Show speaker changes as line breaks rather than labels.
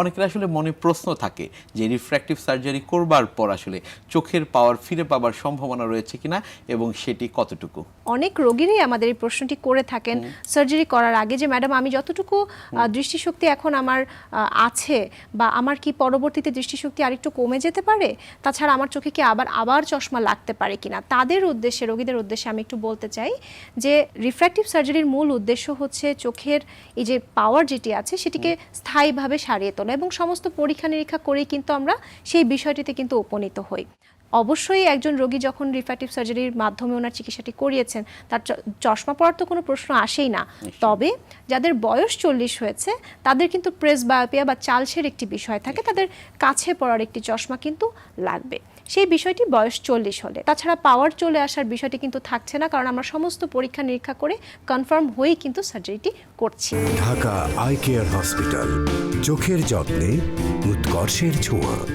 অনেকের আসলে মনে প্রশ্ন থাকে যে রিফ্র্যাক্টিভ সার্জারি করবার পর আসলে চোখের পাওয়ার ফিরে পাবার সম্ভাবনা রয়েছে কিনা এবং সেটি কতটুকু?
অনেক রোগীরাই আমাদের এই প্রশ্নটি করে থাকেন। সার্জারি করার আগে যে ম্যাডাম আমি যতটুকু দৃষ্টিশক্তি এখন আমার আছে বা আমার কি পরবর্তীতে দৃষ্টিশক্তি আরেকটু কমে যেতে পারে? তাছাড়া আমার চোখে কি আবার আবার চশমা লাগতে পারে কিনা? তাদের উদ্দেশ্যে রোগীদের উদ্দেশ্যে আমি একটু বলতে চাই যে রিফ্র্যাক্টিভ সার্জারির মূল উদ্দেশ্য হচ্ছে চোখের এই যে পাওয়ার যেটি আছে সেটিকে স্থায়ীভাবে সারিয়ে তোলা। এবং সমস্ত পরীক্ষা নিরীক্ষা করেই কিন্তু আমরা সেই বিষয়টিতে কিন্তু উপনীত হই। অবশ্যই একজন রোগী যখন রিফ্র্যাক্টিভ সার্জারির মাধ্যমে ওনার চিকিৎসাটি করিয়েছেন তার চ- চশমা পড়ার তো কোনো প্রশ্ন আসেই না। তবে যাদের বয়স চল্লিশ হয়েছে তাদের কিন্তু প্রেস বায়োপিয়া বা চালসের একটি বিষয় থাকে তাদের কাছে পড়ার একটি চশমা কিন্তু লাগবে। সেই বিষয়টি বয়স চল্লিশ হলে। তাছাড়া পাওয়ার চলে আসার বিষয়টি কিন্তু থাকছে না কারণ আমরা সমস্ত পরীক্ষা নিরীক্ষা করে কনফার্ম হয়েই কিন্তু সার্জারিটি করছি।
ঢাকা আই কেয়ার হসপিটাল চোখের যত্নে উৎকর্ষের ছোঁয়া।